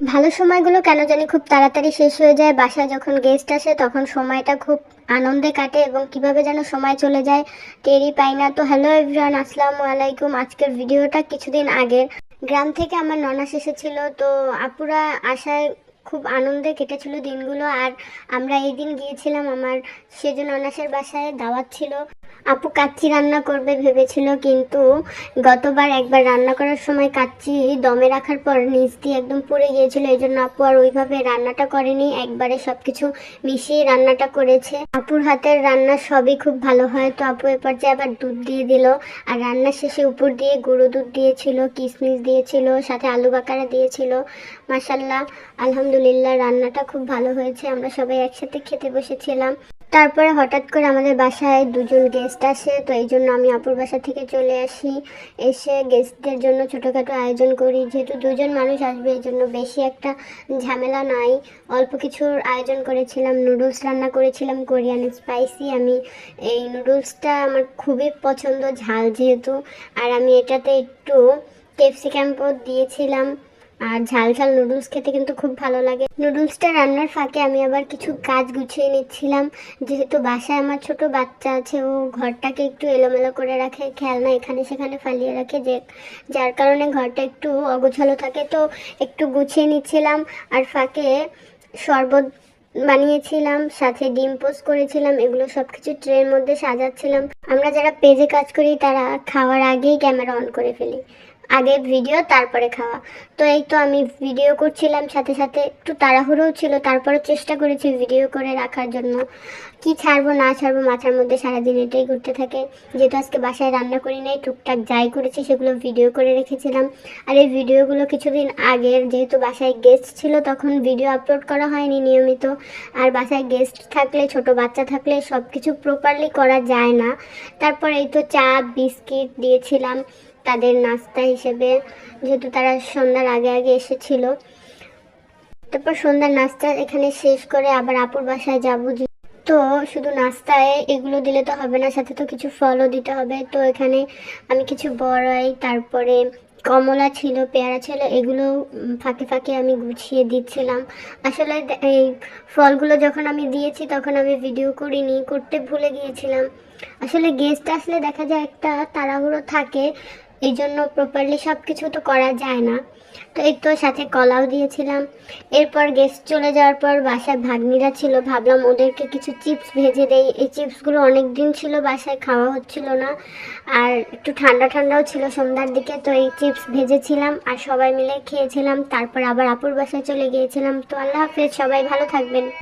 ভালো সময়গুলো কেন জানি খুব তাড়াতাড়ি শেষ হয়ে যায়। বাসায় যখন গেস্ট আসে তখন সময়টা খুব আনন্দে কাটে এবং কীভাবে যেন সময় চলে যায় টেরি পাই না। তো হ্যালো এভরিওয়ান আসসালামু আলাইকুম। আজকের ভিডিওটা কিছুদিন আগের। গ্রাম থেকে আমার ননাস এসেছিল। তো আপুরা আসায় খুব আনন্দে কেটেছিল দিনগুলো। আর আমরা এই দিন গিয়েছিলাম আমার সেজন্য ননাসের বাসায়, দাওয়াত ছিল। আপু কাচ্চি রান্না করবে ভেবেছিল, কিন্তু গতবার একবার রান্না করার সময় কাচ্চি দমে রাখার পর নিচ দিয়ে একদম পুড়ে গিয়েছিল এই জন্য আপু আর ওইভাবে রান্নাটা করেনি, একবারে সব কিছু মিশিয়ে রান্নাটা করেছে। আপুর হাতের রান্না সবই খুব ভালো হয়, তো আপু এ পর্যায়ে আবার দুধ দিয়ে দিল, আর রান্নার শেষে উপর দিয়ে গুঁড়ো দুধ দিয়েছিল কিশমিশ দিয়েছিল, সাথে আলু বাকারা দিয়েছিল। মাসাল্লাহ আলহামদুলিল্লাহ, রান্নাটা খুব ভালো হয়েছে, আমরা সবাই একসাথে খেতে বসেছিলাম। তারপরে হঠাৎ করে আমাদের বাসায় দুজন গেস্ট আসে, তো এই জন্য আমি আপুর বাসা থেকে চলে আসি। এসে গেস্টদের জন্য ছোটোখাটো আয়োজন করি। যেহেতু দুজন মানুষ আসবে, এই জন্য বেশি একটা ঝামেলা নাই। অল্প কিছুর আয়োজন করেছিলাম নুডলস রান্না করেছিলাম, কোরিয়ান স্পাইসি আমি এই নুডলসটা আমার খুবই পছন্দ ঝাল যেহেতু। আর আমি এটাতে একটু ক্যাপসিকামও দিয়েছিলাম। আর ঝাল ঝাল নুডলস খেতে কিন্তু খুব ভালো লাগে। নুডলসটা রান্নার ফাঁকে আমি আবার কিছু কাজ গুছিয়ে নিচ্ছিলাম। যেহেতু বাসায় আমার ছোট বাচ্চা আছে, ও ঘরটাকে একটু এলোমেলো করে রাখে, খেলনা এখানে সেখানে ফালিয়ে রাখে যে, যার কারণে ঘরটা একটু অগোছালো থাকে। তো একটু গুছিয়ে নিচ্ছিলাম আর ফাঁকে শরবত বানিয়েছিলাম, সাথে ডিম পোস্ট করেছিলাম, এগুলো সব কিছু ট্রের মধ্যে সাজাচ্ছিলাম। আমরা যারা পেজে কাজ করি, তারা খাওয়ার আগেই ক্যামেরা অন করে ফেলি। আগে ভিডিও, তারপরে খাওয়া। তো এই তো আমি ভিডিও করছিলাম, সাথে সাথে একটু তাড়াহুড়োও ছিল, তারপরে চেষ্টা করেছি ভিডিও করে রাখার জন্য। কি ছাড়বো, না ছাড়বো, মাথার মধ্যে সারাদিন এটাই ঘুরতে থাকে। যেহেতু আজকে বাসায় রান্না করি নাই, টুকটাক যাই করেছি, সেগুলো ভিডিও করে রেখেছিলাম। আর এই ভিডিওগুলো কিছুদিন আগের, যেহেতু বাসায় গেস্ট ছিল, তখন ভিডিও আপলোড করা হয়নি নিয়মিত। আর বাসায় গেস্ট থাকলে, ছোট বাচ্চা থাকলে সব কিছু প্রপারলি করা যায় না। তারপর এই তো চা, বিস্কিট দিয়েছিলাম। তাদের নাস্তা হিসেবে, যেহেতু তারা সন্ধ্যার আগে আগে এসেছিল। তারপর সন্ধ্যার নাস্তা এখানে শেষ করে আবার আপুর বাসায় যাব। তো শুধু নাস্তায় এগুলো দিলে তো হবে না, সাথে তো কিছু ফলও দিতে হবে। তো এখানে আমি কিছু বড়াই, তারপরে কমলা ছিল, পেয়ারা ছিল, এগুলো ফাঁকে ফাঁকে আমি গুছিয়ে দিচ্ছিলাম। আসলে এই ফলগুলো যখন আমি দিয়েছি তখন আমি ভিডিও করিনি, করতে ভুলে গিয়েছিলাম। আসলে গেস্ট আসলে দেখা যায় একটা তাড়াহুড়ো থাকে এই জন্য প্রপারলি সব কিছু তো করা যায় না। তো এই তো সাথে কলাও দিয়েছিলাম। এরপর গেস্ট চলে যাওয়ার পর বাসায় ভাগ্নিরা ছিল। ভাবলাম ওদেরকে কিছু চিপস ভেজে দেই। এই চিপসগুলো অনেক দিন ছিল বাসায়, খাওয়া হচ্ছিল না। আর একটু ঠান্ডা ঠান্ডাও ছিল সন্ধ্যার দিকে, তো এই চিপস ভেজেছিলাম আর সবাই মিলে খেয়েছিলাম। তারপর আবার আপুর বাসায় চলে গিয়েছিলাম। তো আল্লাহ হাফেজ, সবাই ভালো থাকবেন।